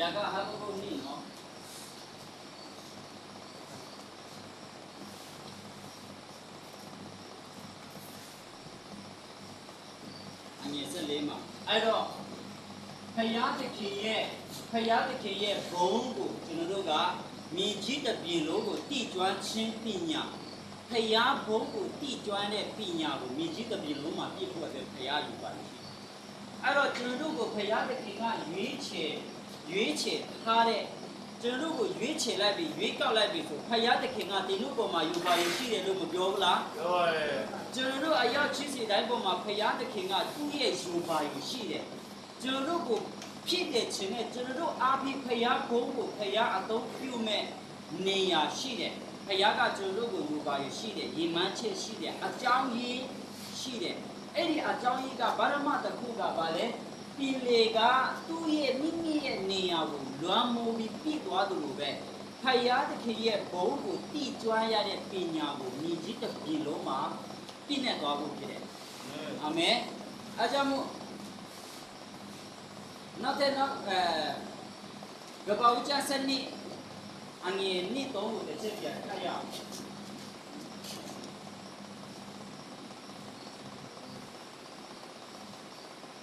ယာကဟာဘုဘနိနော်အငယ်ဆက်လေးမှာအဲ့တော့ဖယားတခင်ရဲ့ဖယားတခင်ရဲ့ဘုံကိုကျွန်တော်တို့ကမြင်ကြည့်တဲ့ပြင်လုံးကိုတိကျွမ်းခြင်းပညာဖယားဘုံကိုတိကျွမ်းတဲ့ပညာကိုမြင်ကြည့်တဲ့ပြင်လုံးမှာပြည့်ဖို့အတွက်ဖ ယားယူပါတယ်အဲ့တော့ကျွန်တော်တို့ကိုဖရာသခင်ကရွေးချယ်ရွေးချယ်ထားတဲ့ကျွန်တော်တို့ကိုရွေးချယ်လိုက်ပြီးရွေးကောက်လိုက်ပြီးဆိုဖရာသခင်ကဒီလူပေါ်မှာယူပါယူရှိတယ်လို့မပြောဘူးလားပြောရဲကျွန်တော်တို့အရောက်ချစ်စီတိုင်းပေါ်မှာဖရာသခင်ကသူ့ရဲ့ယူပါယူရှိတယ်ကျွန်တော်တို့ကိုဖြစ်တဲ့ခြင်းနဲ့ကျွန်တော်တို့အားပြီးဖရာဘုန်းကိုဖရာအသုံးပြုမဲ့နေရာရှိတယ်ဖရာကကျွန်တော်တို့ကိုယူပါယူရှိတယ်ရေမှန်းချက်ရှိတယ်အကြောင်းရင်းရှိတယ်အဲ့ဒီအကြောင်းကြီးကဗရမတစ်ခုကဘာလဲ ပြည်လေကသူ့ရဲ့မိမိရဲ့နေရာကိုလွမ်းမိုးပြီးပြည်သွားသလိုပဲဖယားသခင်ရဲ့ဘုံကိုတည်ကျွမ်းရတဲ့ပညာကိုမြည်ကြီးတစ်ပြည်လုံးမှာပြည့်နေသွားဖို့ဖြစ်တယ်အာမင်အဲကြောင့်မို့နောက်တဲ့နောက်အဲကပ္ပဦးချစနစ်အငယ်နှစ်သုံးကိုတစ်ချက်ပြန်ခရအောင်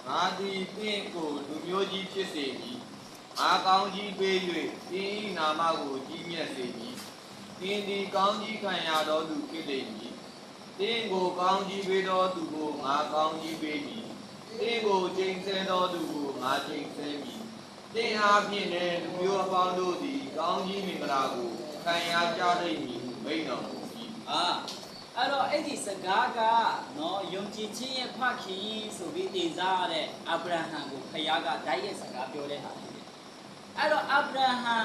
ငါသည်သင်ကိုလူမျိုးကြီးဖြစ်စေမည်ငါကောင်းကြီးပေး၍သင်၏နာမကိုကြီးမြတ်စေမည်သင်သည်ကောင်းကြီးခံရသောသူဖြစ်လိမ့်မည်သင်ကိုကောင်းကြီးပေးသောသူကိုငါကောင်းကြီးပေးမည်သင်ကိုချိန်ဆသောသူကိုငါချိန်ဆမည်သင်အားဖြင့်လည်းလူမျိုးအပေါင်းတို့သည်ကောင်းကြီးမင်္ဂလာကိုခံရကြလိမ့်မည်မိန့်တော်မူ၏အာ အဲ့တော့အဲ့ဒီစကားကနော်ယုံကြည်ခြင်းရဲ့ဖခင်ဆိုပြီးတင်စားရတဲ့အာဗြဟံကိုဖခင်ကဓာတ်ရဲ့စကားပြောတဲ့ဟာဖြစ်တယ်။အဲ့တော့အာဗြဟံ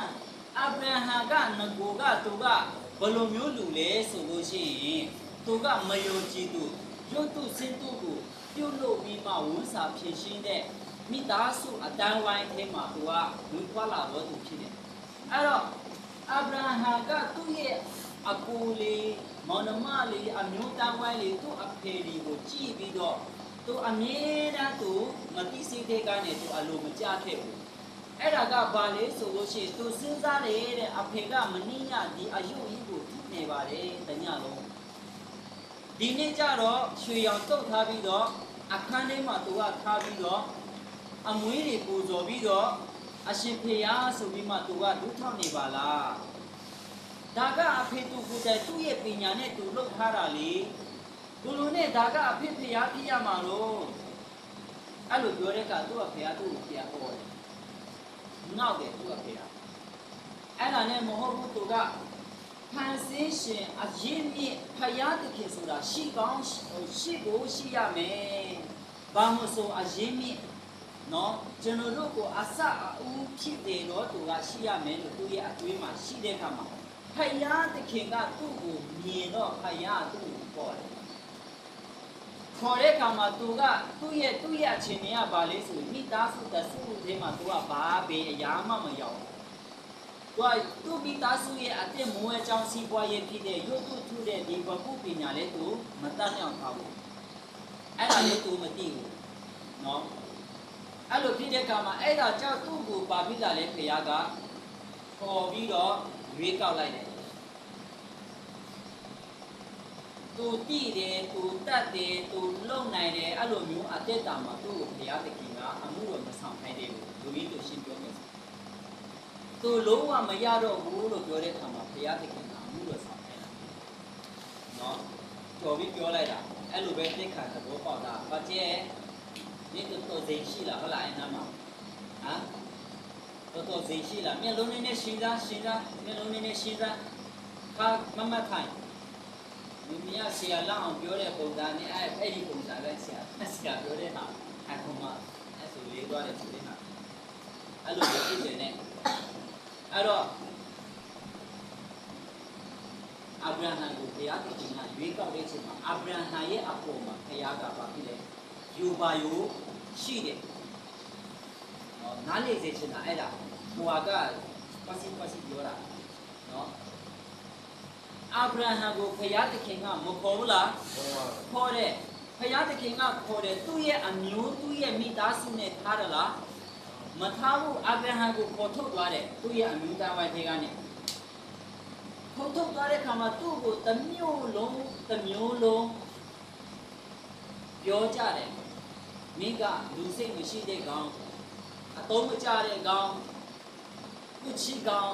အာဗြဟံကငကိုကသူကဘယ်လိုမျိုးလူလဲဆိုလို့ရှိရင်သူကမယုံကြည်သူရုပ်တုစင်တုကိုပြုတ်လို့ပြီးမှဝန်စာဖြစ်ရှင်းတဲ့မိသားစုအတန်းဝိုင်းထဲမှာသူကဝင်ထွက်လာတော့သူဖြစ်တယ်။အဲ့တော့အာဗြဟံကသူ့ရဲ့အကူလေး မောင်နှမလေးအမျိုးသားဝိုင်းလေးသူ့အဖေလေးကိုကြည့်ပြီးတော့သူအမြဲတမ်းသူမသိစိတ်တဲ့ကနေသူအလိုမကျခဲ့ဘူးအဲ့ဒါကဘာလဲဆိုလို့ရှိရင်သူစဉ်းစားတယ်တဲ့အဖေကမနှိညဒီအယုကြီးကိုထုနေပါတယ်တညလုံးဒီနေ့ကျတော့ရွှေရောင်တုတ်ထားပြီးတော့အခန်းထဲမှာသူကထားပြီးတော့အမွေးတွေပူဇော်ပြီးတော့အရှင်ဖေယားဆိုပြီးမှသူကဒုထောက်နေပါလား ဒါကအဖေသူကိုယ်တိုင်သူ့ရဲ့ပညာနဲ့သူလုပ်ထားတာလေဘုလိုနဲ့ဒါကအဖေဖျားပြရမှာလို့အဲ့လိုပြောတဲ့ကသူ့အဖေကသူ့ကိုဖျားဟောတယ်ငေါ့တယ်သူ့အဖေကအဲ့ဒါနဲ့မဟုတ်ဘူးသူကဖန်ဆင်းရှင်အရင်မြင့်ဖျားတခင်ဆိုတာရှိကောင်းရှိကိုရှိရမယ်ဘာမို့ဆိုအရင်မြင့်နော်ကျွန်တော်တို့ကိုအစအဦးဖြစ်တယ်တော့သူကရှိရမယ်လို့သူရဲ့အတွေးမှာရှိတဲ့အခါမှာ ဖယားသခင်ကသူ့ကိုမြင်တော့ဖယားသူ့ကိုခေါ်တယ်ခေါ်တဲ့အခါမှာသူကသူ့ရဲ့သူ့ရဲ့အခြေအနေကဘာလဲဆိုရင်မိသားစုတစုထဲမှာသူကဘာပဲအရာမှမရောက်ဘူးသူကသူ့မိသားစုရဲ့အသက်မွေးအကြောင်းစီးပွားရေးဖြစ်တဲ့ရုပ်တုထုတဲ့ဒီဘကုပညာလေးသူမတတ်နိုင်အောင်ထားဘူးအဲ့ဒါလေးသူမသိဘူးနော်အဲ့လိုဖြစ်တဲ့အခါမှာအဲ့ဒါကြောင့်သူ့ကိုပါပိလာလဲဖယားကခေါ်ပြီးတော့ ရွေးကောက်လိုက်တယ်သူတိတယ်သူတတ်တယ်သူလုံနိုင်တယ်အဲ့လိုမျိုးအတက်တာမှာသူ့ကိုဘုရားသခင်ကအမှုတော်မဆောင်ခိုင်းတယ်လို့လူကြီးတို့ရှင်းပြောမယ်သူလုံးဝမရတော့ဘူးလို့ပြောတဲ့အခါမှာဘုရားသခင်ကအမှုတော်ဆောင်ခိုင်းတာနော်တော်ပြီးပြောလိုက်တာအဲ့လိုပဲသိခါသဘောပေါက်တာဘာကျဲဒီတော့တော်စိန်ရှိလားဟုတ်လားအဲ့နာမှာဟမ် တော်တော်စိန်ရှိလားမျက်လုံးနဲ့နဲ့ရှင်းသားရှင်းသားမျက်လုံးနဲ့နဲ့ရှင်းသားခါမမထိုင်မိမိကဆရာလောက်အောင်ပြောတဲ့ပုံစံနဲ့အဲ့အဲ့ဒီပုံစံပဲဆရာဆရာပြောတဲ့ဟာအခုမှအဲ့ဆိုလေးသွားတယ်ဆိုတဲ့ဟာအဲ့လိုမျိုးဖြစ်တယ်နဲ့အဲ့တော့အာဗြဟံကိုဘုရားသခင်ကရွေးကောက်တဲ့အချိန်မှာအာဗြဟံရဲ့အပေါ်မှာဘုရားကဘာဖြစ်လဲယူပါယူရှိတယ်။ နော်နားလေစေချင်တာအဲ့ဒါဟိုကပတ်စီပတ်စီပြောတာနော်အာဗြဟံကိုဘုရားသခင်ကမခေါ်ဘူးလားခေါ်တယ်ဖယားသခင်ကခေါ်တယ်သူ့ရဲ့အမျိုးသူ့ရဲ့မိသားစုနဲ့ထားတယ်လားမထားဘူးအာဗြဟံကိုပေါ်ထုတ်သွားတယ်သူ့ရဲ့အမျိုးသားဝိုင်းထဲကနေပေါ်ထုတ်သွားတဲ့အခါမှာသူ့ကိုတစ်မျိုးလုံးတစ်မျိုးလုံးပြောကြတယ်မိကလူစိတ်မရှိတဲ့ကောင် အတုံးမကြတဲ့ကောင်ကုချီကောင်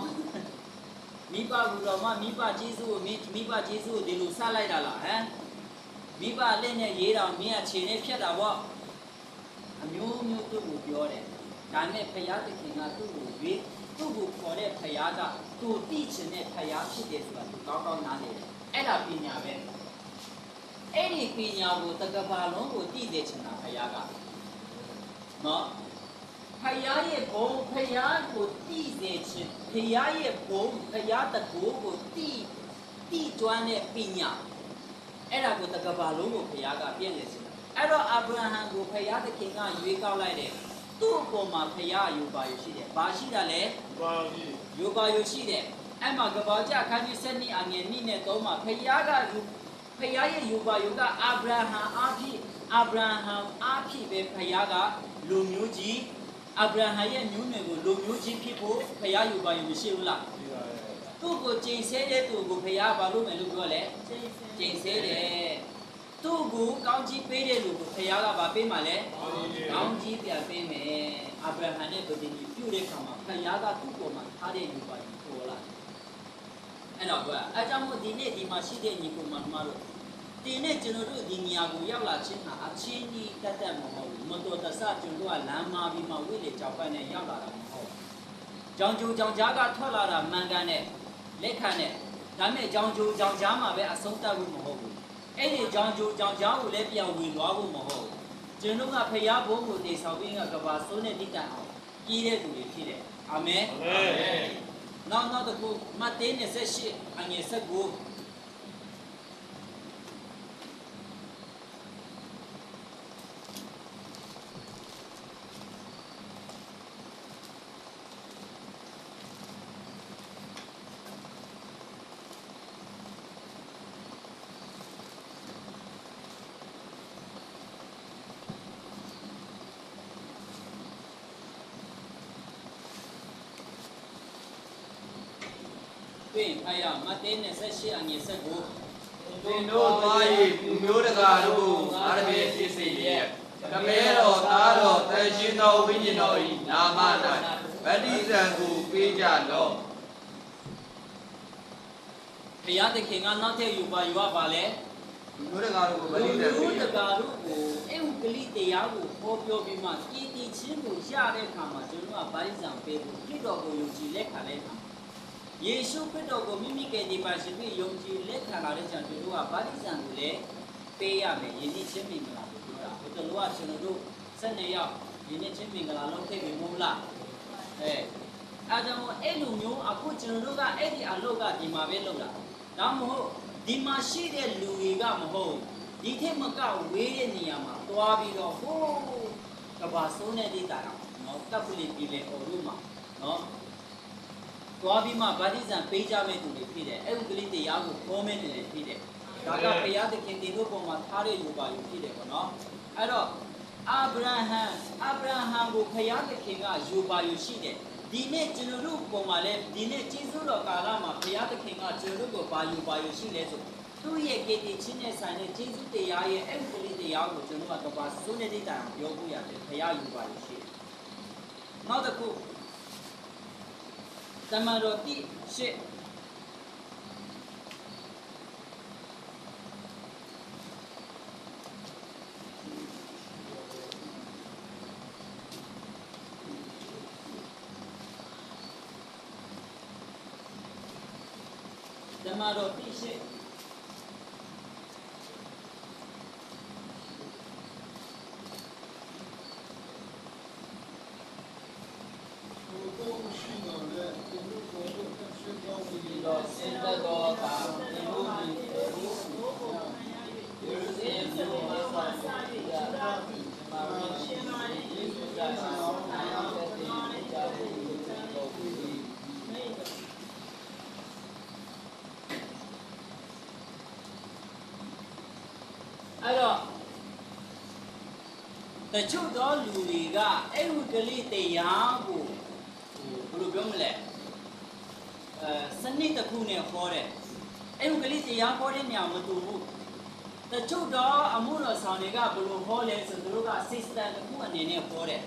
မိဘဘူးတော်မှမိဘကျေးဇူးကိုမိမိဘကျေးဇူးကိုဒီလိုဆက်လိုက်တာလားဟမ်မိဘလက်နဲ့ရေးတော်မင်းကခြေနဲ့ဖြတ်တာပေါ့အမျိုးမျိုးသူ့ကိုပြောတယ်ဒါနဲ့ဖယားသခင်ကသူ့ကိုရွေးသူ့ကိုခေါ်တဲ့ဖယားကသူ့တိချင်တဲ့ဖယားဖြစ်တယ်ဆိုတာသူကောင်းကောင်းနားလည်တယ်အဲ့ဒါပညာပဲအဲ့ဒီပညာကိုတက္ကပါလုံးကိုတည်စေချင်တာဖယားကနော် ဖယားရဲ့ဘုံဖယားကိုတိစေခြင်းဖယားရဲ့ဘုံဖယားတကူကိုတိတိကျွမ်းတဲ့ပညာအဲ့ဒါကိုတကဘာလုံးကိုဖယားကပြည့်နေစေတာအဲ့တော့အာဗြဟံကိုဖယားသခင်ကရွေးကောက်လိုက်တယ်သူ့အပေါ်မှာဖယားယူပါရရှိတယ်ဘာရှိတာလဲပါပြီယူပါရရှိတယ်အဲ့မှာကဘာကြခန်းကြီး7နှစ်အငယ်2နဲ့3မှာဖယားကယူဖယားရဲ့ယူပါယူကအာဗြဟံအားဖြင့်အာဗြဟံအားဖြင့်ပဲဖယားကလူမျိုးကြီး အာဗြဟံရဲ့မျိုးနွယ်ကိုလူမျိုးချင်းဖြစ်ဖို့ဖယားယူပါရင်မရှိဘူးလားဒီပါရဲ့သူ့ကိုကျင့်ဆဲတဲ့သူကိုဖယားဘာလို့မယ်လို့ပြောလဲကျင့်ဆဲတယ်သူ့ကိုကောင်းကြီးပေးတဲ့လူကိုဖယားကဘာပေးမှလဲကောင်းကြီးပြန်ပေးမယ်အာဗြဟံနဲ့ဗဒင်ကြီးပြုတဲ့ခါမှာဖယားကသူ့ကိုမှထားတဲ့ယူပါရင်ပေါ်လာအဲ့တော့ကွာအဲကြောင့်မို့ဒီနေ့ဒီမှာရှိတဲ့ညီကိုမမတို့ ဒီနေ့ကျွန်တော်တို့ဒီနေရာကိုရောက်လာခြင်းဟာအချင်းကြီးတက်တက်မဟုတ်ဘူးမတော်တဆကျွန်တော်တို့ကလမ်းမာပြီးမှဝိလေကြောက်ပတ်နဲ့ရောက်လာတာမဟုတ်ဘူး။ကြောင်ကျိုကြောင်ကြားကထွက်လာတာမှန်ကန်တဲ့လက်ခံတဲ့ဒါမဲ့ကြောင်ကျိုကြောင်ကြားမှာပဲအဆုံးသတ်ဖို့မဟုတ်ဘူး။အဲ့ဒီကြောင်ကျိုကြောင်ကြားကိုလည်းပြန်ဝင်သွားဖို့မဟုတ်ဘူး။ကျွန်တော်ကဖျားဘုံကိုတည်ဆောင်ပြီးကကဘာစိုးနဲ့တိတန်အောင်ကြီးတဲ့သူတွေဖြစ်တယ်။အာမင်အမေ။နောက်နောက်တစ်ခုမတ်တေး28အငယ်19 တွင်ဖတ်ရအောင်မတ်တေး28အငယ်19သင်တို့သွား၍လူမျိုးတကာတို့ကိုငါတပည့်ဖြစ်စေလျက်တမဲတော်သားတော်တန်ရှင်းသောဝိညာဉ်တော်၏နာမ၌ဗတ္တိဇံကိုပေးကြလော့ဘုရားသခင်ကနောက်ထပ်ယူပါယူပါလဲလူမျိုးတကာတို့ကိုဗတ္တိဇံလူပေးတကြကာတို့ကိုအုပ်ကလေးတရားကိုဟောပြောပြီးမှကြည်တည်ခြင်းကိုရတဲ့အခါမှာကျွန်တော်ကဗာရိဇံပေးဖို့ခရစ်တော်ကိုယုံကြည်လက်ခံလိုက်တာ ယေရှုခရစ်တော်ကိုမိမိကယ်တင်ပါရှင်ပြီးယုံကြည်လက်ခံလာတဲ့ကြောင့်ကျွန်တော်ကဗာရိဇံကိုလည်းပေးရမယ်ယဉ်ကျေးခြင်းမင်္ဂလာကိုပြောတာဘုတော်ကကျွန်တော်တို့12ယောက်ယဉ်ကျေးခြင်းမင်္ဂလာလုပ်ခဲ့ပြီမဟုတ်လားအဲအဲကြောင့်အဲ့လိုမျိုးအခုကျွန်တော်တို့ကအဲ့ဒီအလုပ်ကဒီမှာပဲလုပ်တာဒါမှမဟုတ်ဒီမှာရှိတဲ့လူတွေကမဟုတ်ဒီထက်မကဝေးတဲ့နေရာမှာသွားပြီးတော့ဟိုးကဘာဆုံးတဲ့ဒေတာတော့နော်တပ်ပလီပြည်လေအော်လို့မှာနော် သွားပြီးမှဗာတိဇံပေးကြမဲ့သူတွေဖြစ်တယ်အဲ့ဒီကလေးတရားကိုခေါ်မဲ့နေတယ်ဖြစ်တယ်ဒါကဘုရားသခင်ဒီတို့ပေါ်မှာထားတဲ့ယူပါယူဖြစ်တယ်ပေါ့နော်အဲ့တော့အာဗြဟံအာဗြဟံကိုဘုရားသခင်ကယူပါယူရှိတယ်ဒီနေ့ကျွန်တော်တို့ပုံမှာလဲဒီနေ့ကျေးဇူးတော်ကာလမှာဘုရားသခင်ကကျွန်တော်တို့ကိုပါယူပါယူရှိလဲဆိုသူ့ရဲ့ကေတီချင်းနဲ့ဆိုင်တဲ့ကျေးဇူးတရားရဲ့အဲ့ဒီကလေးတရားကိုကျွန်တော်ကကဘာစိုးနေတဲ့တိုင်အောင်ပြောဖို့ရတယ်ဘုရားယူပါယူရှိတယ်နောက်တစ်ခု တမန်တော်တိရှစ် ဓမ္မတော်ပြည့်ရှိဒီတော်စင်တော်တာဒီလိုဒီလိုဒီလိုဒီလိုမှာပါစာရည်ရာမာရှင်မာရီဒီလိုကြာအောင်အားတဲ့ဒီကြာဖို့ဒီလိုဒီ အဲ့ တော့တချို့သောလူတွေကအဲ့ဝိကလေးတရားကိုဟိုဘယ်လိုပြောမလဲအဲစနစ်တစ်ခုနဲ့ဟောတယ်အဲ့ဝိကလေးတရားဟောတဲ့နေရာမတူဘူးတချို့တော့အမှုတော်ဆောင်တွေကဘယ်လိုဟောလဲဆိုသူတို့က system တစ်ခုအနေနဲ့ဟောတယ်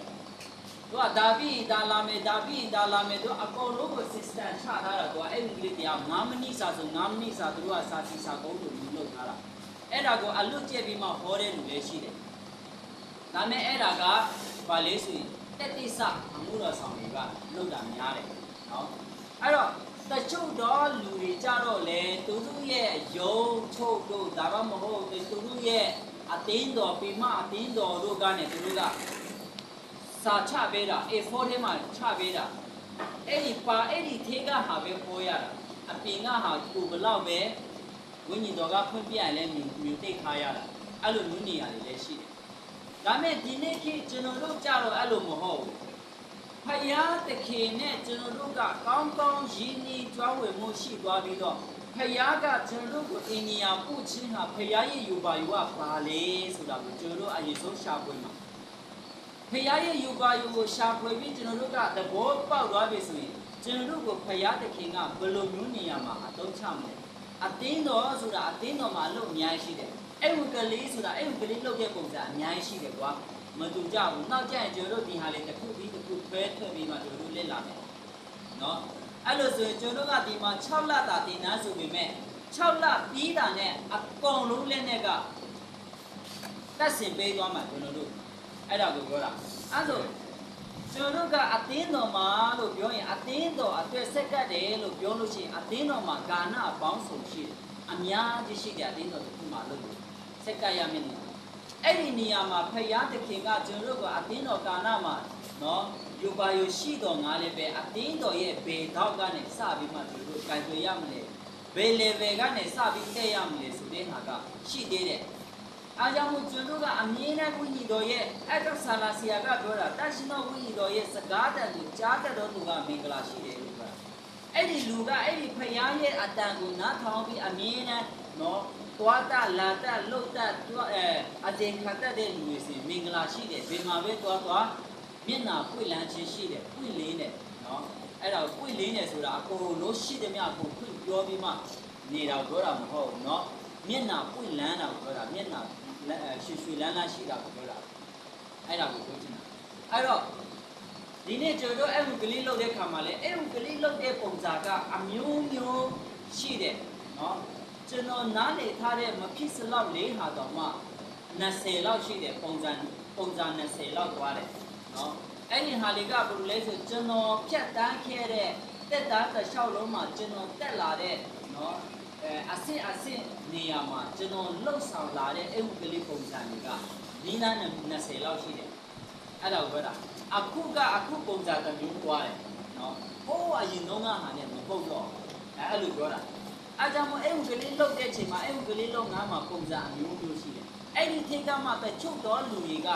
သူကဒါပြီးဒါလာမယ်ဒါပြီးဒါလာမယ်သူအကုန်လုံးကို system ချထားတာသူကအဲ့ဝိကလေးတရား9မိနစ်စာဆို9မိနစ်စာသူတို့ကစာစီစာကုန်းလို့လုပ်ထားတာအဲ့ဒါကိုအလွတ်ကျက်ပြီးမှဟောတဲ့လူလည်းရှိတယ် ဒါမဲ့အဲ့ဒါကဘာလဲဆိုရင်တက်တိစအမှုတော်ဆောင်တွေကလောက်တာများတယ်နော်အဲ့တော့တချို့တော့လူတွေကြတော့လေသူတို့ရဲ့ယုံချုပ်တို့ဒါမှမဟုတ်သူတို့ရဲ့အတင်းတော်ပြမအတင်းတော်တို့ကနေသူတို့ကစာချပေးတာ A4 ထဲမှာချပေးတာအဲ့ဒီပါအဲ့ဒီထေကဟာပဲပေါ်ရတာအပြင်ကဟာကိုဘလောက်ပဲဝိညာဉ်တော်ကဖွင့်ပြရင်လည်းမြင်မြင်တိတ်ခါရတာအဲ့လိုမျိုးနေရာတွေလည်းရှိတယ် ဒါမဲ့ဒီနေ့ခေတ်ကျွန်တော်တို့ကြတော့အဲ့လိုမဟုတ်ဘူးဖယားတခင်နဲ့ကျွန်တော်တို့ကကောင်းကောင်းရင်းနှီးကြွားဝယ်မှုရှိသွားပြီးတော့ဖယားကကျွန်တော်တို့ကိုအင်နီယာပို့ခြင်းဟာဖယားရဲ့ယူပါယူကပါလေဆိုတာကိုကျွန်တော်တို့အရင်ဆုံးရှာဖွေမှာဖယားရဲ့ယူပါယူကိုရှာဖွေပြီးကျွန်တော်တို့ကသဘောပေါက်သွားပြီဆိုရင်ကျွန်တော်တို့ကိုဖယားတခင်ကဘယ်လိုမျိုးနေရာမှာအသုံးချမလဲအတင်းတော်ဆိုတာအတင်းတော်မှာအလုပ်အများကြီးရှိတယ် အဲ့ဝကလေးဆိုတာအဲ့ဝကလေးလုပ်တဲ့ပုံစံအများကြီးရှိတယ်ကွာမတူကြဘူးနောက်ကျရင်ကျွန်တော်တို့ဒီဟာလေးတစ်ခုပြီးတစ်ခုထွဲထွက်ပြီးမှကျွန်တော်တို့လက်လာမယ်နော်အဲ့လိုဆိုရင်ကျွန်တော်တို့ကဒီမှာ6လတာတင်တန်းဆိုပေမဲ့6လပြီးတာနဲ့အကုန်လုံးလက်နဲ့ကတက်စင်ပေးသွားမှာကျွန်တော်တို့အဲ့ဒါကိုပြောတာအဲ့ဆိုကျွန်တော်တို့ကအတင်းတော်မှာလို့ပြောရင်အတင်းတော်အတွက်ဆက်ကတ်တယ်လို့ပြောလို့ရှိရင်အတင်းတော်မှာကာဏအပေါင်းစုံရှိတယ်အများကြီးရှိတယ်အတင်းတော်တစ်ခုမှာလို့ စက်ကပ်ရမယ့်နေရာအဲ့ဒီနေရာမှာဖယားသခင်ကကျွန်တော်တို့ကအသင်းတော်ကာဏမှာနော်ယူပါယူရှိတော်ငါလည်းပဲအသင်းတော်ရဲ့ဘေတော့ကနေစပြီးမှကျွန်တော်တို့ကြိုင်တွေရမလဲဘယ် level ကနေစပြီးတက်ရမလဲဆိုတဲ့ဟာကရှိသေးတယ်အားကြောင့်မို့ကျွန်တော်တို့ကအမြဲတမ်းဝိညာဉ်တော်ရဲ့အဲ့တော့ဆာလာဆီယာကပြောတာတရှိသောဝိညာဉ်တော်ရဲ့စကားတန်ကိုကြားတတ်တော်သူကမင်္ဂလာရှိတယ်လို့ပြောတာအဲ့ဒီလူကအဲ့ဒီဖယားရဲ့အတန်ကိုနားထောင်ပြီးအမြဲတမ်း နော်သွားတလာတလှုပ်တတွားအဲအကျဉ်ခံတတ်တဲ့လူတွေစီမင်္ဂလာရှိတယ်ဘယ်မှာပဲသွားသွားမျက်နာပွင့်လန်းခြင်းရှိတယ်ပွင့်လင်းတယ်နော်အဲ့ဒါပွင့်လင်းတယ်ဆိုတာအကုန်လုံးရှိတယ်မြအကုန်ဖွင့်ပြောပြီးမှနေတာကိုပြောတာမဟုတ်ဘူးနော်မျက်နာပွင့်လန်းတာကိုပြောတာမျက်နာရွှေရွှေလန်းလန်းရှိတာကိုပြောတာအဲ့ဒါကိုပြောချင်တာအဲ့တော့ဒီနေ့ကျွန်တော်အဲ့ဝကလေးလုတ်တဲ့ခါမှာလေအဲ့ဝကလေးလုတ်တဲ့ပုံစံကအမျိုးမျိုးရှိတယ်နော် ကျွန်တော်နားလေထားတဲ့မဖြစ်စလောက်လေးဟာတော့မှ20လောက်ရှိတယ်ပုံစံပုံစံ20လောက်သွားတယ်နော်အဲ့ဒီဟာလေးကဘယ်လိုလဲဆိုကျွန်တော်ဖြတ်တန်းခဲ့တဲ့တက်သားတစ်လျှောက်လုံးမှာကျွန်တော်တက်လာတဲ့နော်အဲအဆင့်အဆင့်နေရာမှာကျွန်တော်လှုပ်ဆောင်လာတဲ့အဲ့ဒီကလေးပုံစံတွေကဒီနာနဲ့20လောက်ရှိတယ်အဲ့ဒါကိုပြောတာအခုကအခုပုံစံတစ်မျိုးသွားတယ်နော်ဟိုးအရင်တော့ကဟာနဲ့မပုတ်တော့အဲ့အဲ့လိုပြောတာ အားကြောင့်မို့အဲ့ဥကလေးလုတ်တဲ့ချိန်မှာအဲ့ဥကလေးလုတ်ငါးမှာပုံစံအမျိုးမျိုးရှိတယ်။အဲ့ဒီထိတ်ကမှပဲချုပ်တော်လူတွေက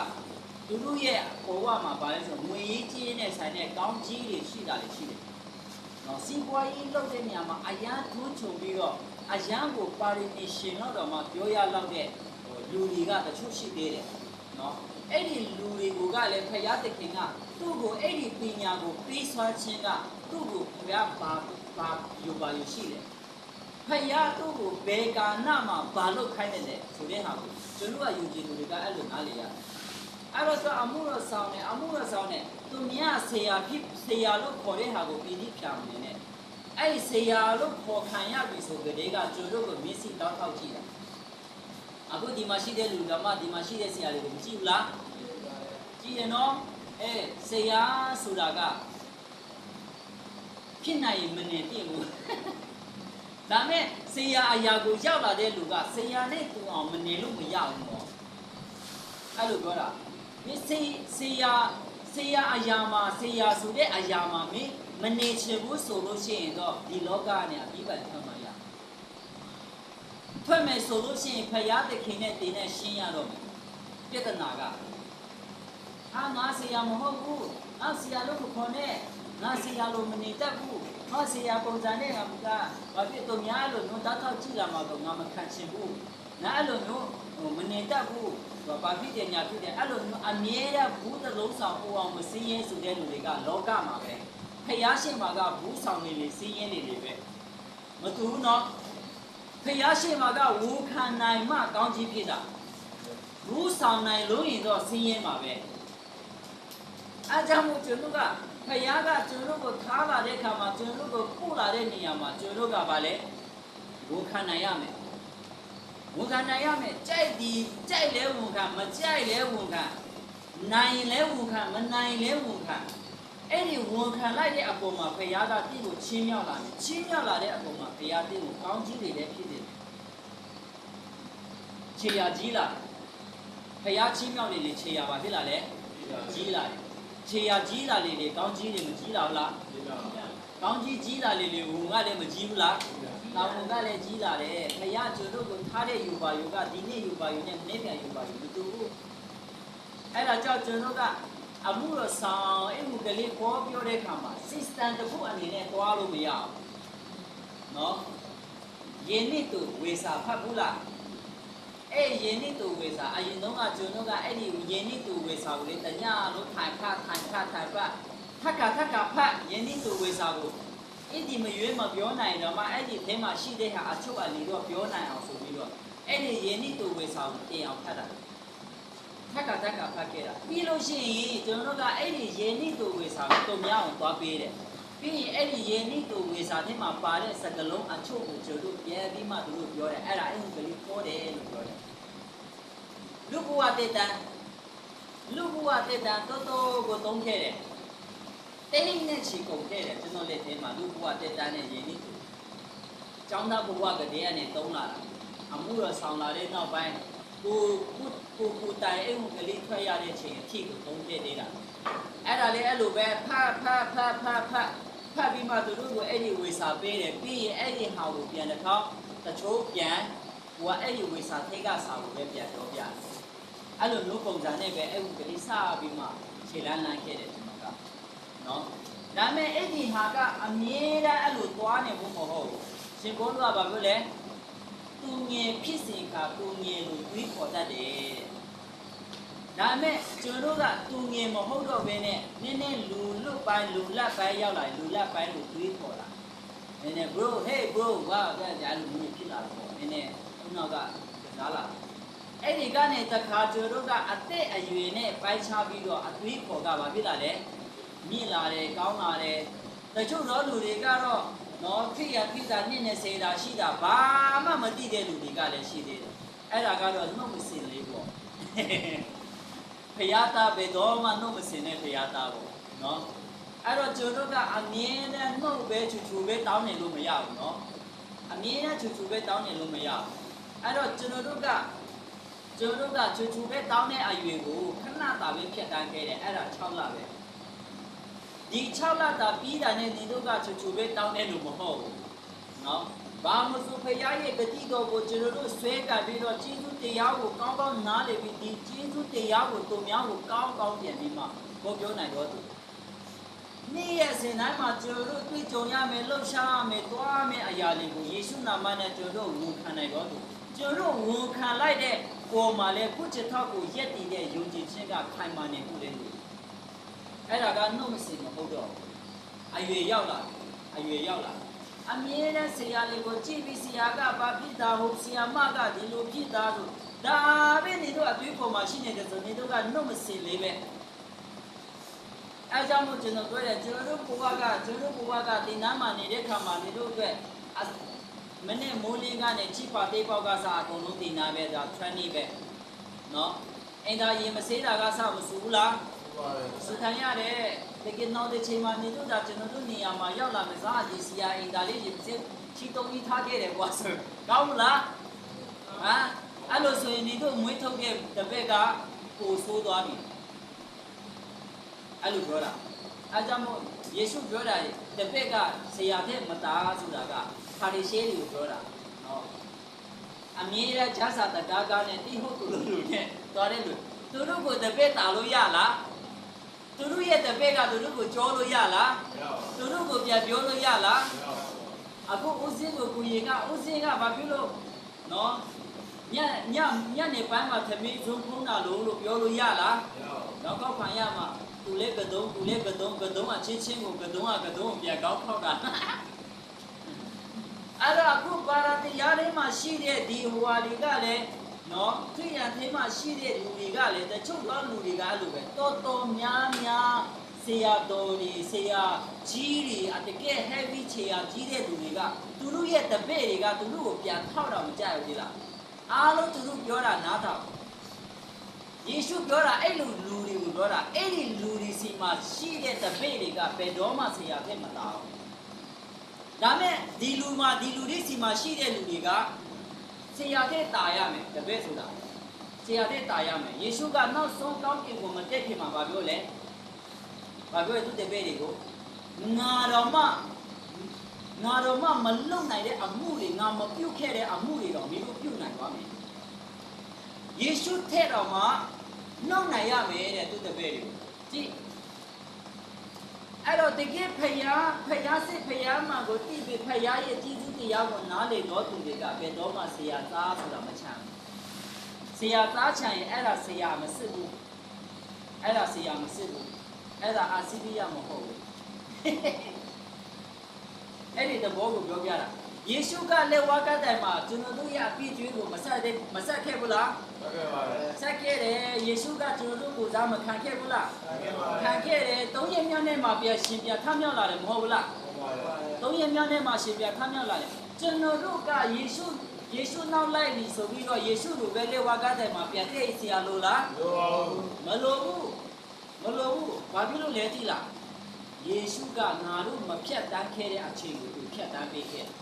သူတို့ရဲ့ဘဝမှာပါလဲဆိုငွေရေးကြီးနဲ့ဆိုင်တဲ့ကောင်းကြီးတွေရှိတာလည်းရှိတယ်။နော်စီးပွားရေးလုတ်တဲ့နေရာမှာအရန်ထွန်းချုံပြီးတော့အရန်ကိုပါရီနီရှင်တော့တော့မှပြောရလောက်တဲ့ဟိုလူတွေကတချို့ရှိသေးတယ်။နော်အဲ့ဒီလူတွေကိုကလည်းဖယားတခင်ကသူ့ကိုအဲ့ဒီပညာကိုပေးစွာခြင်းကသူ့ကိုဖယားပါပါယူပါယူရှိတယ် ဖယားတို့ကိုဘယ်ကာနမှာဘာလို့ခိုင်းနေလဲဆိုတဲ့ဟာကိုကျွန်တော်ကယူကြည်သူတွေကအဲ့လိုနားလေရတယ်အဲ့တော့ဆိုအမှုရဆောင်နေအမှုရဆောင်နေသူမြတ်ဆေယာဖြစ်ဆေယာလို့ခေါ်တဲ့ဟာကိုပြည်တိဖြာမနေနဲ့အဲ့ဒီဆေယာလို့ခေါ်ခံရပြီဆိုကြတဲ့ကကျွန်တော်ကိုမျက်စိတောက်ထောက်ကြည့်တာအခုဒီမှာရှိတဲ့လူတော်မှဒီမှာရှိတဲ့ဆေယာတွေကိုမကြည့်ဘူးလားကြည့်ရနော်အဲဆေယာဆိုတာကဖြစ်နိုင်ရင်မနေပြည့်ဘူး ဒါမဲ့ဆေးရအရာကိုရောက်လာတဲ့လူကဆေးရနဲ့တူအောင်မနေလို့မရဘူးပေါ့အဲ့လိုပြောတာမင်းဆေးဆေးရဆေးရအရာမှာဆေးရဆိုတဲ့အရာမှာမင်းမနေချင်ဘူးဆိုလို့ရှိရင်တော့ဒီလောကနဲ့အပြီးပတ်ထွက်မှာရထွက်မယ်ဆိုလို့ရှိရင်ဖယားသခင်နဲ့တင်းနဲ့ရှင်းရတော့မယ်ပြဿနာကအာငါဆေးရမဟုတ်ဘူးအာဆေးရလို့ခေါ်နဲ့ငါဆေးရလို့မနေတတ်ဘူး။ ဟောဆရာပုံစံနဲ့ငါကဘာဖြစ်တော့များလို့ငါတောက်တောက်ကြည့်လာမှာတော့ငါမခံချင်ဘူးနားအဲ့လိုမျိုးဟိုမနေတတ်ဘူးဟိုဘာဖြစ်တယ်ညာဖြစ်တယ်အဲ့လိုမျိုးအမြဲတမ်းဘူးတစ်လုံးဆောင်ဟိုအောင်မစင်းရဲဆိုတဲ့လူတွေကလောကမှာပဲဖျားရှင်မှာကဘူးဆောင်နေလေစင်းရဲနေလေပဲမတူဘူးနော်ဖျားရှင်မှာကဝူခံနိုင်မှကောင်းကြီးဖြစ်တာဘူးဆောင်နိုင်လို့ရင်တော့စင်းရဲမှာပဲအားကြောင့်မို့ကျွန်တော်က ဖျားကကျွန်တော်ကိုထားလာတဲ့အခါမှာကျွန်တော်ကိုပို့လာတဲ့နေရာမှာကျွန်တော်ကဗာလဲဝူခံနိုင်ရမယ်ဝန်ခံနိုင်ရမယ်ကြိုက်ဒီကြိုက်လဲဝန်ခံမကြိုက်လဲဝန်ခံနိုင်လဲဝန်ခံမနိုင်လဲဝန်ခံအဲ့ဒီဝန်ခံလိုက်တဲ့အပေါ်မှာဘုရားကတင့်ကိုချင်းမြောက်လာတယ်ချင်းမြောက်လာတဲ့အပေါ်မှာဘုရားတင့်ကိုကောင်းကြီးတွေလည်းဖြစ်တယ်ခြေရကြီးလာဘုရားချင်းမြောက်နေလေခြေရပါဖြစ်လာလဲကြီးလာတယ် ခြေရကြီးလာလေလေကောင်းကြီးတွေမကြီးလာဘူးလားကောင်းကြီးကြီးလာလေလေဝန်ကလည်းမကြီးဘူးလားတောင်ဝန်ကလည်းကြီးလာတယ်။ခရကျွန်တော်ကိုထားတဲ့ယူပါယူကဒီနေ့ယူပါယူနဲ့နေ့ပြန်ယူပါယူမတူဘူး။အဲ့ဒါကြောင့်ကျွန်တော်ကအမှုရဆောင်အဲ့မှုကလေးပေါ်ပြောတဲ့အခါမှာ system တစ်ခုအနေနဲ့တွားလို့မရဘူး။နော်။ယင်းနစ်သူဝေစာဖတ်ဘူးလား။ အဲ့ယင်းနစ်သူဝေစာအရင်တော့ကကျွန်တော်ကအဲ့ဒီယင်းနစ်သူဝေစာကိုလေတညလို့ထိုင်ခထိုင်ခထိုင်ပတ်ထက်ကထက်ကဖတ်ယင်းနစ်သူဝေစာကိုအဲ့ဒီမရွေးမပြောနိုင်တော့မှအဲ့ဒီထဲမှာရှိတဲ့ဟာအချုပ်အလီတော့ပြောနိုင်အောင်ဆိုပြီးတော့အဲ့ဒီယင်းနိတူဝေဆောင်တင်အောင်ဖတ်တာထက်ကတက်ကဖတ်ခဲ့တာပြီးလို့ရှိရင်ကျွန်တော်တို့ကအဲ့ဒီယင်းနိတူဝေဆောင်တုံများအောင်သွားပေးတယ် ပြီးရင်အဲ့ဒီယင်းနိတူဝေဆောင်ထဲမှာပါတဲ့စကလုံးအချုပ်ကိုကျွန်တော်တို့ပြန်ပြီးမှသူတို့ပြောတယ်အဲ့ဒါအဲ့ဒီကလေးပေါ်တယ်လို့ပြောတယ်လူဘဝတက်တန်လူဘဝတက်တန်တော်တော်ကိုသုံးခဲ့တယ်တိတ်နဲ့ချီကုန်ခဲ့တယ်ကျွန်တော်လက်ထဲမှာလူဘဝတက်တန်းနဲ့ရင်းနှီးသူကျောင်းသားဘဝကတည်းကနေတုံးလာတာအမှုရဆောင်လာတဲ့နောက်ပိုင်း ကိုကိုကိုကိုတိုင်အိမ်ကလေးထွက်ရတဲ့အချိန်အထိကိုတုံးခဲ့သေးတာအဲ့ဒါလေးအဲ့လိုပဲဖတ်ဖတ်ဖတ်ဖတ်ဖတ်ဖတ်ပြီးမှသူတို့ကိုအဲ့ဒီဝေစာပေးတယ်ပြီးရင်အဲ့ဒီဟာကိုပြန်တစ်ခေါက်တချို့ပြန်ဟိုကအဲ့ဒီဝေစာထိတ်ကစာကိုပဲပြန်တော့ပြတယ်အဲ့လိုမျိုးပုံစံနဲ့ပဲအဲ့ဒီကလေးစပြီးမှခြေလန်းလန်းခဲ့တယ်ကျွန်တော်ကနော်ဒါပေမဲ့အဲ့ဒီဟာကအမြဲတမ်းအဲ့လိုသွားနေဖို့မဟုတ်ဘူးရှင်ဘုန်းတော်ကဘာပြောလဲ သူငယ်ဖြစ်စဉ်ကသူငယ်လို့တွေးခေါ်တတ်တယ်ဒါပေမဲ့ကျွန်တော်ကသူငယ်မဟုတ်တော့ဘဲနဲ့နည်းနည်းလူလွတ်ပိုင်းလူလက်ပိုင်းရောက်လာလူလက်ပိုင်းလို့တွေးခေါ်တာနည်းနည်း bro hey bro ကကြာကြာလူမျိုးဖြစ်လာတော့နည်းနည်းခုနောက်ကလာလာအဲ့ဒီကနေတခါကျွန်တော်ကအသက်အရွယ်နဲ့ပိုင်းခြားပြီးတော့အတွေးခေါ်ကဘာဖြစ်လာလဲမြင့်လာတယ်ကောင်းလာတယ်တချို့သောလူတွေကတော့ နော်ဖြစ်ရဖြစ်တာနှစ်နဲ့စေတာရှိတာဘာမှမသိတဲ့လူတွေကလည်းရှိသေးတယ်အဲ့ဒါကတော့နှုတ်မစင်လေးပေါ့ဖယားသားဘယ်တော့မှနှုတ်မစင်တဲ့ဖယားသားပေါ့နော်အဲ့တော့ကျွန်တော်ကအမြဲတမ်းနှုတ်ပဲချူချူပဲတောင်းနေလို့မရဘူးနော်အမြဲတမ်းချူချူပဲတောင်းနေလို့မရဘူးအဲ့တော့ကျွန်တော်တို့ကကျွန်တော်တို့ကချူချူပဲတောင်းတဲ့အရွယ်ကိုခဏတာပဲဖြတ်တန်းခဲ့တယ်အဲ့ဒါ6လပဲ ဒီ6လတာပြီးတာနဲ့ဒီတို့ကချူချူပဲတောင်းတဲ့လူမဟုတ်ဘူးနော်ဘာမစုဖရားရဲ့တတိတော်ကိုကျွန်တော်တို့ဆွဲကပ်ပြီးတော့ကျေးဇူးတရားကိုကောင်းကောင်းနားလည်ပြီးဒီကျေးဇူးတရားကိုသူများကိုကောင်းကောင်းပြန်ပြီးမှပေါ်ပြောနိုင်တော့သူနေ့ရက်စဉ်တိုင်းမှာကျွန်တော်တို့တွေ့ကြုံရမယ်လှုပ်ရှားရမယ်တွားရမယ်အရာတွေကိုယေရှုနာမနဲ့ကျွန်တော်တို့ဝန်ခံနိုင်တော့သူကျွန်တော်တို့ဝန်ခံလိုက်တဲ့ပေါ်မှာလဲကိုယ်ချက်ထောက်ကိုယက်တည်တဲ့ယုံကြည်ခြင်းကခိုင်မာနေမှုတွေ အဲ့ဒါကနှုတ်မစင်မဟုတ်တော့အရွယ်ရောက်လာအရွယ်ရောက်လာအမြဲတမ်းဆရာလေးကိုကြည့်ပြီးဆရာကဘာဖြစ်တာဟုတ်ဆရာမကဒီလိုဖြစ်တာဆိုဒါပဲနေတော့အသွေးပေါ်မှာရှိနေတယ်ဆိုနေတော့ကနှုတ်မစင်လေးပဲအဲကြောင့်မို့ကျွန်တော်ပြောတယ်ကျွန်တော်တို့ဘဝကကျွန်တော်တို့ဘဝကဒီနားမှာနေတဲ့ခါမှာနေတို့အတွက်မနေ့မိုးလင်းကနေချိပါသေးပေါက်ကစားအကုန်လုံးဒီနာပဲဒါ training ပဲเนาะအင်တာရင်မစေးတာကစမစူဘူးလား စခံရတယ်တကယ်နောက်တဲ့ချိန်မှာနေတော့ဒါကျွန်တော်တို့နေရာမှာရောက်လာမယ်စားဒီစီယာအင်တာလေးကြီးစစ်ချီတုံးကြီးထားခဲ့တယ်ကွာဆိုကောင်းမလားဟမ်အဲ့လိုဆိုရင်နေတို့မွေးထုတ်တဲ့တပည့်ကပိုဆိုးသွားပြီအဲ့လိုပြောတာအဲကြောင့်မို့ယေရှုပြောတာတပည့်ကဆရာတဲ့မသားဆိုတာကဖာရိရှဲတွေကိုပြောတာနော်အမြဲတမ်းဂျာစာတကားကားနဲ့တိဟုတ်သူတို့လူနဲ့သွားတဲ့လူသူတို့ကိုတပည့်တာလို့ရလား သူတို့ရဲ့တပည့်ကသူတို့ကိုကြောလို့ရလားသူတို့ကိုပြန်ပြောလို့ရလားအခုဦးစင်းကိုကိုရင်ကဦးစင်းကဘာဖြစ်လို့နော်ယညညညနေပိုင်းမှာသမီးဆုံးဖုံးတာလို့လို့ပြောလို့ရလားတော့ကောက်ခံရမှာသူလည်းကတုံးသူလည်းကတုံးကတုံးအချင်းချင်းကိုကတုံးကကတုံးပြန်ကောက်ဖောက်တာအဲ့တော့အခုပါရတရားလေးမှာရှိတဲ့ဒီဟိုဟာတွေကလည်း နော်ခရိယန်ထဲမှာရှိတဲ့လူတွေကလည်းတချို့သောလူတွေကအဲ့လိုပဲတော်တော်များများဆရာတော်တွေဆရာကြီးတွေအတကယ် heavy ခြေရာကြီးတဲ့လူတွေကသူတို့ရဲ့တပည့်တွေကသူတို့ကိုပြန်ထောက်တော့မကြဘူးဒီလားအားလုံးသူတို့ပြောတာနားထောင်ယေရှုပြောတာအဲ့လိုလူတွေကိုပြောတာအဲ့ဒီလူတွေစီမှာရှိတဲ့တပည့်တွေကဘယ်တော့မှဆရာဖြစ်မလာဘူးဒါမဲ့ဒီလူမှာဒီလူတွေစီမှာရှိတဲ့လူတွေက ဆရာတဲ့တာရမယ်တပည့်ဆိုတာဆရာတဲ့တာရမယ်ယေရှုကနောက်ဆုံးကောင်းကင်ကိုမတက်ခင်မှာဗာပြောလဲဗာပြောသူတပည့်တွေကိုငါတော်မှငါတော်မှမလုံနိုင်တဲ့အမှုတွေငါမပြုတ်ခဲ့တဲ့အမှုတွေတော့မင်းတို့ပြုတ်နိုင်ပါမယ်ယေရှုထဲ့တော်မှာနှုတ်နိုင်ရမယ်တဲ့သူတပည့်တွေကိုကြည့် အဲ့တော့တကယ်ဖယားဖယားစစ်ဖယားမှာကိုတိပြီးဖယားရဲ့ကြီးစုတရားကိုနားလေတော့သူတွေကဘယ်တော့မှဆရာသားဆိုတာမချမ်းဆရာသားချမ်းရင်အဲ့ဒါဆရာမစစ်ဘူးအဲ့ဒါဆရာမစစ်ဘူးအဲ့ဒါအာစီဘီယမဟုတ်ဘူးအဲ့ဒီသဘောကိုပြောပြတာ ယေရှုကလက်ဝါးကတ်တိုင်မှာကျွန်တော်တို့ရဲ့အပြည့်ကျွေးကိုမဆက်တဲ့မဆက်ခဲ့ဘူးလားဆက်ခဲ့တယ်ယေရှုကကျွန်တော်တို့ကိုစားမခံခဲ့ဘူးလားခံခဲ့တယ်သုံးရက်မြောက်နေ့မှာပြန်ရှင်ပြန်ထမြောက်လာတယ်မဟုတ်ဘူးလားသုံးရက်မြောက်နေ့မှာရှင်ပြန်ထမြောက်လာတယ်ကျွန်တော်တို့ကယေရှုယေရှုနောက်လိုက်ပြီဆိုပြီးတော့ယေရှုလိုပဲလက်ဝါးကတ်တိုင်မှာပြန်တဲ့ဆရာလိုလားမလိုဘူးမလိုဘူးဘာဖြစ်လို့လဲသိလားယေရှုကငါတို့မဖြတ်တန်းခဲ့တဲ့အချိန်ကိုသူဖြတ်တန်းပေးခဲ့တယ်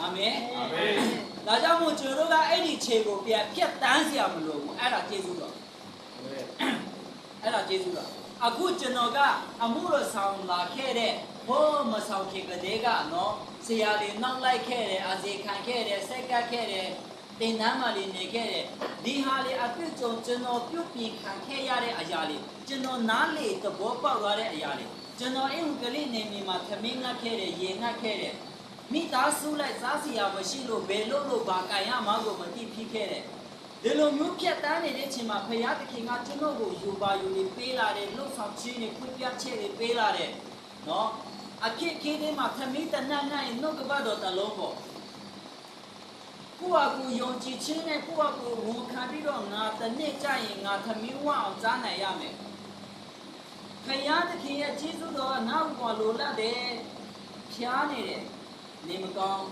အာမင်အာမင်ဒါကြောင့်မို့ကျွန်တော်တို့ကအဲ့ဒီခြေကိုပြန်ဖြတ်တန်းစရာမလိုဘူးအဲ့ဒါကျေးဇူးတော်အဲ့ဒါကျေးဇူးတော်အခုကျွန်တော်ကအမှုတော်ဆောင်လာခဲ့တဲ့ဘိုးမဆောင်ခင်ကတည်းကနော်ဆရာလေးနောက်လိုက်ခဲ့တယ်အစီခံခဲ့တယ်ဆက်ကပ်ခဲ့တယ်တင်တန်းမှလေးနေခဲ့တယ်ဒီဟာလေးအပြစ်ကြုံကျွန်တော်ပြုတ်ပြီးခံခဲ့ရတဲ့အရာလေးကျွန်တော်နားလေသဘောပေါက်သွားတဲ့အရာလေးကျွန်တော်အိမ်ကလေးနေမြေမှာသမင်းငတ်ခဲ့တယ်ရေငတ်ခဲ့တယ် မိသားစုလိုက်စားစီယာမရှိလို့ဘယ်လို့လို့ဘာကံရမှာကိုမသိဖြစ်ခဲ့တယ်ဒီလိုမျိုးဖြတ်တန်းနေတဲ့အချိန်မှာဖရာသခင်ကကျွန်တော်ကိုယူပါယူနေပေးလာတယ်လှုပ်ဆောင်ခြင်းနဲ့ဖွင့်ပြချက်တွေပေးလာတယ်နော်အခက်ခဲတွေမှာသမီးတနတ်နိုင်နှုတ်ကပတ်တော်တလုံးပေါ့ကိုယ့်အကူယုံကြည်ခြင်းနဲ့ကိုယ့်အကူဝန်ခံပြီးတော့ငါတစ်နှစ်ကြာရင်ငါသမီးဝအောင်ကြားနိုင်ရမယ်ဖရာသခင်ရဲ့ကျေးဇူးတော်ကငါ့ကိုလိုလတ်တယ်ဖြားနေတယ် နေမကောင်း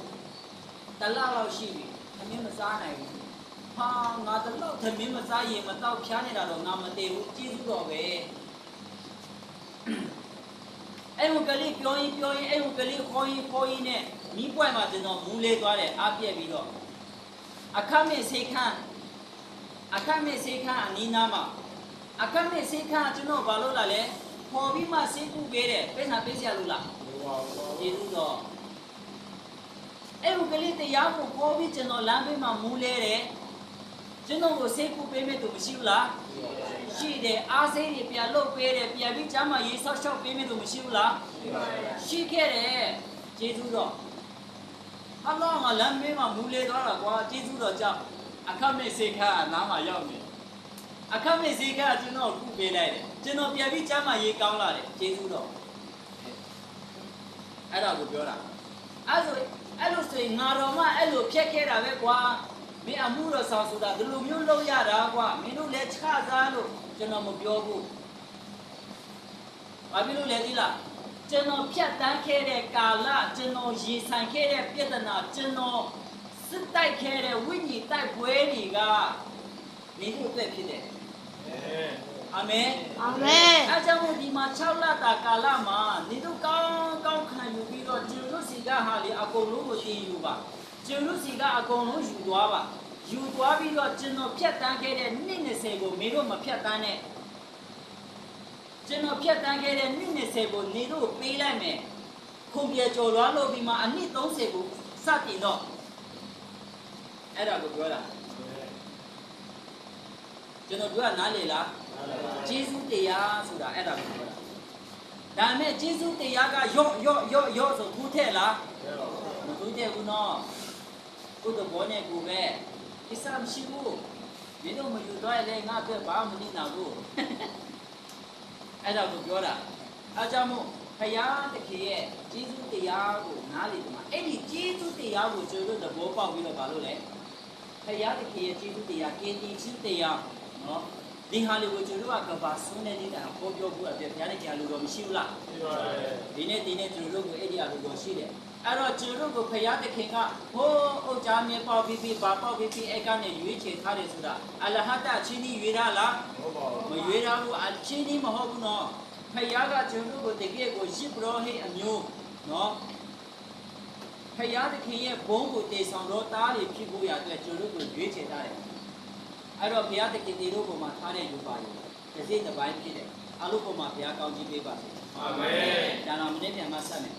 တလောက်လောက်ရှိပြီသမင်းမစားနိုင်ဘူးဟာငါတလောက်သမင်းမစားရင်မတော့ဖြားနေတာတော့ငါမတည်ဘူးကျေးဇူးတော်ပဲအဲ့ဟိုကလေးပြောရင်ပြောရင်အဲ့ဟိုကလေးခေါ်ရင်ခေါ်ရင်နဲ့မိပွက်မှာကျွန်တော်မူးလေးသွားတယ်အပြက်ပြီးတော့အခမဲ့စေခန်းအခမဲ့စေခန်းအနီးနားမှာအခမဲ့စေခန်းကျွန်တော်ဘာလို့လာလဲခေါ်ပြီးမှစေကူပေးတယ်ပိဿာပေးစရာလို့လားကျေးဇူးတော် အဲ့ဒီကလေးတရားကိုပေါ်ပြီးကျွန်တော်လမ်းဘေးမှာမူးလဲတယ်ကျွန်တော်ကိုစိတ်ကူပေးမဲ့သူမရှိဘူးလားရှိတယ်အားစိတ်တွေပြန်လုတ်ပေးတယ်ပြန်ပြီးကျမ်းမာရေးဆောက်ရှောက်ပေးမဲ့သူမရှိဘူးလားရှိခဲ့တယ်ကျေးဇူးတော်အလောင်းကလမ်းဘေးမှာမူးလဲသွားတာကွာကျေးဇူးတော်ကြောင့်အခမဲ့စိတ်ခါနားမှာရောက်နေအခမဲ့စိတ်ခါကျွန်တော်ကုပေးလိုက်တယ်ကျွန်တော်ပြန်ပြီးကျမ်းမာရေးကောင်းလာတယ်ကျေးဇူးတော်အဲ့ဒါကိုပြောတာအဲ့ဆို အဲ့လိုဆိုရင်ငါတော်မှအဲ့လိုဖြတ်ခဲ့တာပဲကွာမင်းအမှုတော်ဆောင်ဆိုတာဒီလိုမျိုးလုပ်ရတာကွာမင်းတို့လည်းခြားသားလို့ကျွန်တော်မပြောဘူးဘာဖြစ်လို့လဲဒီလားကျွန်တော်ဖြတ်တန်းခဲ့တဲ့ကာလကျွန်တော်ရေဆိုင်ခဲ့တဲ့ပြဿနာကျွန်တော်စစ်တိုက်ခဲ့တဲ့ဝိညာဉ်တိုက်ပွဲတွေကမင်းတို့အတွက်ဖြစ်တယ်အာ မင်အာမင်အဲကြောင့်မို့ဒီမှာ6လတာကာလမှာနေတို့ကောင်းကောင်းခံယူပြီးတော့ကျန်တို့စီကဟာလေအကုန်လုံးကိုတင်ယူပါကျန်တို့စီကအကုန်လုံးယူသွားပါယူသွားပြီးတော့ကျွန်တော်ဖြတ်တန်းခဲ့တဲ့နှစ်20ကိုမင်းတို့မဖြတ်တန်းနဲ့ကျွန်တော်ဖြတ်တန်းခဲ့တဲ့နှစ်20ကိုနေတို့ပေးလိုက်မယ်ခုံပြေကျော်လွားလို့ပြီးမှအနှစ်30ကိုစတင်တော့အဲ့ဒါကိုပြောတာကျွန်တော်ပြောတာနားလေလား ဂျေဇုတရားဆိုတာအဲ့ဒါကိုပြောတာဒါနဲ့ဂျေဇုတရားကယော့ယော့ယော့ယော့ဆိုခုထက်လားမခုထက်ဘူးနော်ကိုယ်တော့ဘောနဲ့ကိုပဲကိစ္စမရှိဘူးမင်းတို့မယူတော့ရင်လည်းငါအတွက်ဘာမှမနေနိုင်ဘူးအဲ့ဒါကိုပြောတာအားကြောင့်မို့ဖယားတခင်ရဲ့ကျေးဇူးတရားကိုနားလေဒီမှာအဲ့ဒီကျေးဇူးတရားကိုကျွန်တော်တို့သဘောပေါက်ပြီးတော့ဘာလို့လဲဖယားတခင်ရဲ့ကျေးဇူးတရားကင်းတီချင်းတရားနော် ဒီဟာလေးကိုကျွန်တော်တို့ကကဘာဆုံးနေနေတာဟောပြောဖို့အတွက်ဘုရားတခင်လိုတော့မရှိဘူးလားရှိပါတယ်ဒီနေ့ဒီနေ့ကျွန်တော်တို့ကိုအဲ့ဒီအလိုလိုရှိတယ်အဲ့တော့ကျွန်တော်တို့ကိုဖယားသခင်ကဟိုးအုတ်ကြားမြေပေါက်ပြီးပြီးဘာပေါက်ပြီးပြီးအဲ့ကနေရွေးချယ်ထားတယ်ဆိုတာအလဟတအချင်းကြီးရွေးရလားဟုတ်ပါဘူးမရွေးရဘူးအချင်းကြီးမဟုတ်ဘူးနော်ဖယားကကျွန်တော်တို့ကိုတကယ်ကိုရစ်ပရောဟိတ်အမျိုးနော်ဖယားသခင်ရဲ့ဘုန်းကိုတည်ဆောင်တော့တားတွေဖြစ်ဖို့ရအတွက်ကျွန်တော်တို့ကိုရွေးချယ်ထားတယ် အဲ့တော့ဖယားသခင်ဒီလိုပုံမှာထားတဲ့လူပါလေတစ်စိတ်တစ်ပိုင်းဖြစ်တယ်အလို့ပုံမှာဖယားကောင်းကြီးပေးပါစေအာမင်ဒါတော့မနေ့ပြန်မှဆက်မယ်